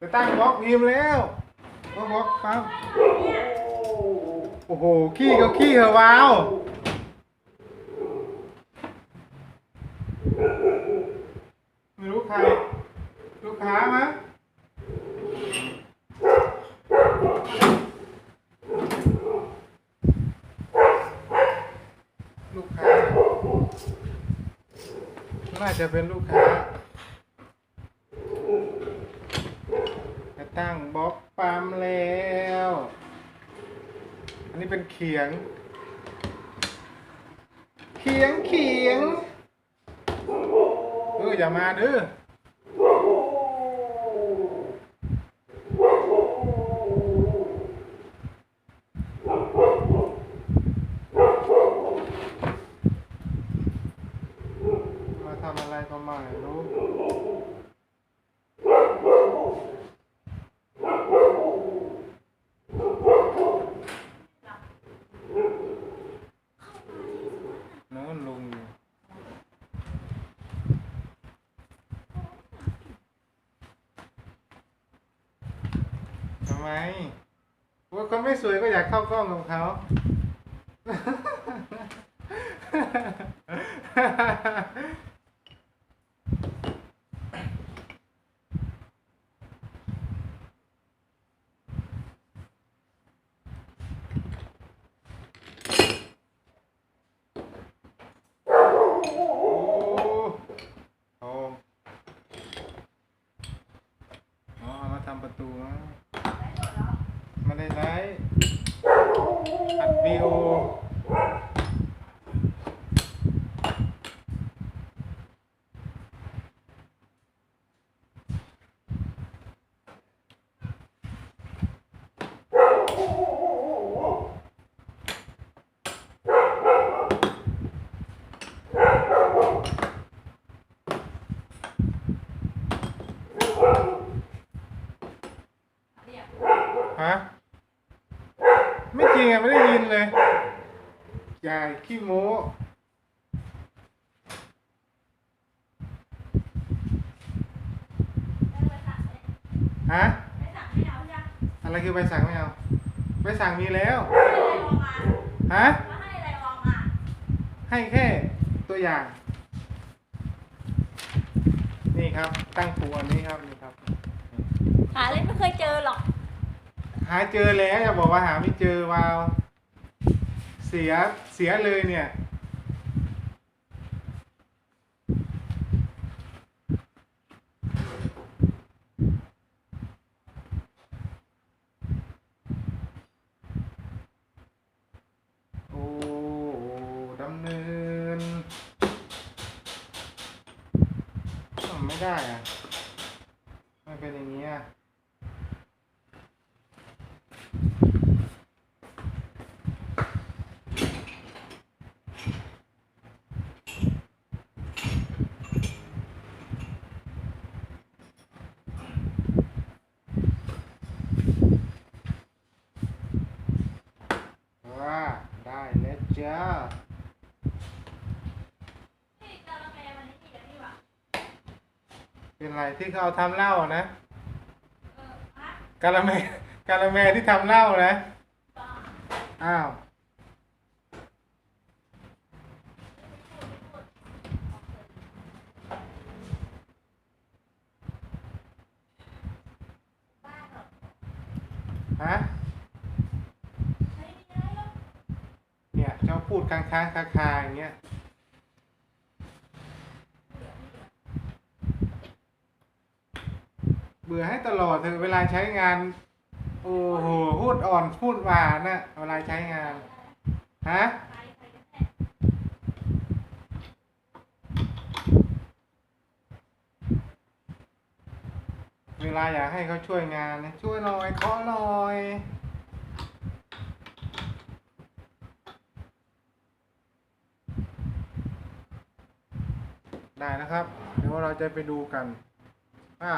จะตั้งบล็อกพิมพ์แล้วบล็อกบล็อกปั๊บโอ้โห ขี้ก็ขี้เหอะวาวไม่รู้ใคร ลูกค้ามั้ยลูกค้าน่าจะเป็นลูกค้า จะ ตั้งบล็อกปั๊มแล้ว อันนี้เป็นเขียง เขียงเขียงเอออย่ามาเด้อมาทำอะไรก็ไม่รู้ โน้นลุงอยู่ ทำ ไมว่าคนไม่สวยก็อยากเข้ากล้องกับเขาโอ้โอ้อ๋อเอามาทำประตูนะไม่ได้ไลฟ์ อัดวีโอฮะ ไม่จริงอะไม่ได้ยินเลยยายขี้โม้ฮะอะไรคือใบสั่งไม่เอาใบสั่งมีแล้วฮะให้แค่ตัวอย่าง นี่ครับ ตั้งปูอันนี้ครับนี่ครับหาเลยไม่เคยเจอหรอก หาเจอแล้วอย่าบอกว่าหาไม่เจอวาวเสียเสียเลยเนี่ย โอ้ดำเนินไม่ได้อะไม่เป็นอย่างนี้อะ ว่า ได้แล้วจ้าเป็นไรที่เขาเอาทำเหล้าอะนะกาละแม กาละแมที่ทำเหล้านะ อ้าว ฮะ เนี่ยเจ้าพูดค้างค้างคาคาๆอย่างเงี้ย เบื่อให้ตลอดเถอเวลาใช้งาน อ้โหพูดอ่อนพูดหวานนะเวลาใช้งานฮะเวลาอยากให้เขาช่วยงานช่วยหน่อยขอหน่อยได้นะครับ เดี๋ยวเราจะไปดูกันว่า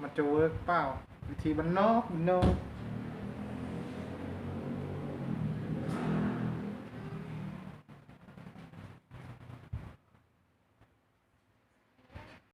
มันจะเวิร์กเปล่าวิธีมันนอกมันนอก